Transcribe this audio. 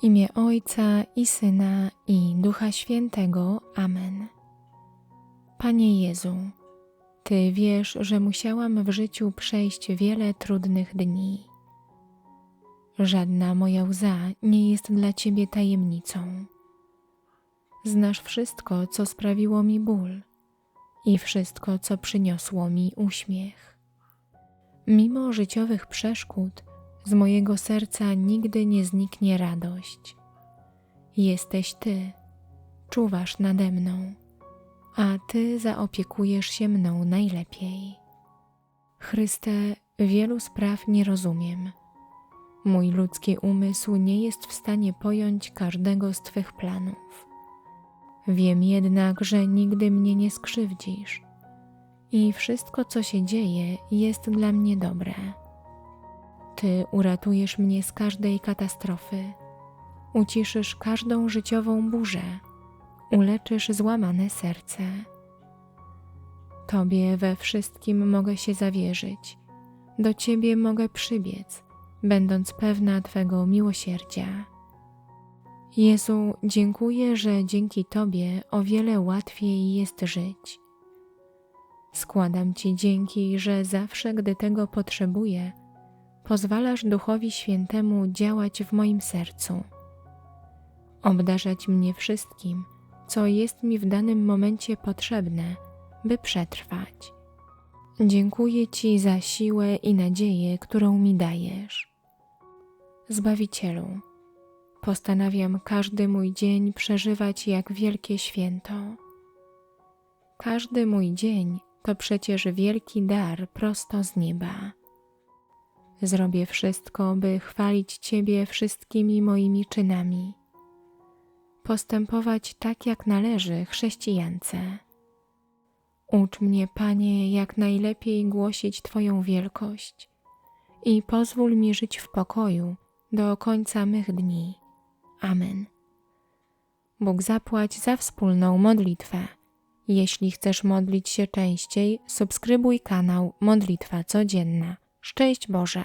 W imię Ojca i Syna i Ducha Świętego. Amen. Panie Jezu, Ty wiesz, że musiałam w życiu przejść wiele trudnych dni. Żadna moja łza nie jest dla Ciebie tajemnicą. Znasz wszystko, co sprawiło mi ból i wszystko, co przyniosło mi uśmiech. Mimo życiowych przeszkód, z mojego serca nigdy nie zniknie radość. Jesteś Ty, czuwasz nade mną, a Ty zaopiekujesz się mną najlepiej. Chryste, wielu spraw nie rozumiem. Mój ludzki umysł nie jest w stanie pojąć każdego z Twych planów. Wiem jednak, że nigdy mnie nie skrzywdzisz i wszystko, co się dzieje, jest dla mnie dobre. Ty uratujesz mnie z każdej katastrofy, uciszysz każdą życiową burzę, uleczysz złamane serce. Tobie we wszystkim mogę się zawierzyć, do Ciebie mogę przybiec, będąc pewna Twego miłosierdzia. Jezu, dziękuję, że dzięki Tobie o wiele łatwiej jest żyć. Składam Ci dzięki, że zawsze, gdy tego potrzebuję, pozwalasz Duchowi Świętemu działać w moim sercu, obdarzać mnie wszystkim, co jest mi w danym momencie potrzebne, by przetrwać. Dziękuję Ci za siłę i nadzieję, którą mi dajesz. Zbawicielu, postanawiam każdy mój dzień przeżywać jak wielkie święto. Każdy mój dzień to przecież wielki dar prosto z nieba. Zrobię wszystko, by chwalić Ciebie wszystkimi moimi czynami. Postępować tak, jak należy chrześcijance. Ucz mnie, Panie, jak najlepiej głosić Twoją wielkość i pozwól mi żyć w pokoju do końca mych dni. Amen. Bóg zapłać za wspólną modlitwę. Jeśli chcesz modlić się częściej, subskrybuj kanał Modlitwa Codzienna. Szczęść Boże!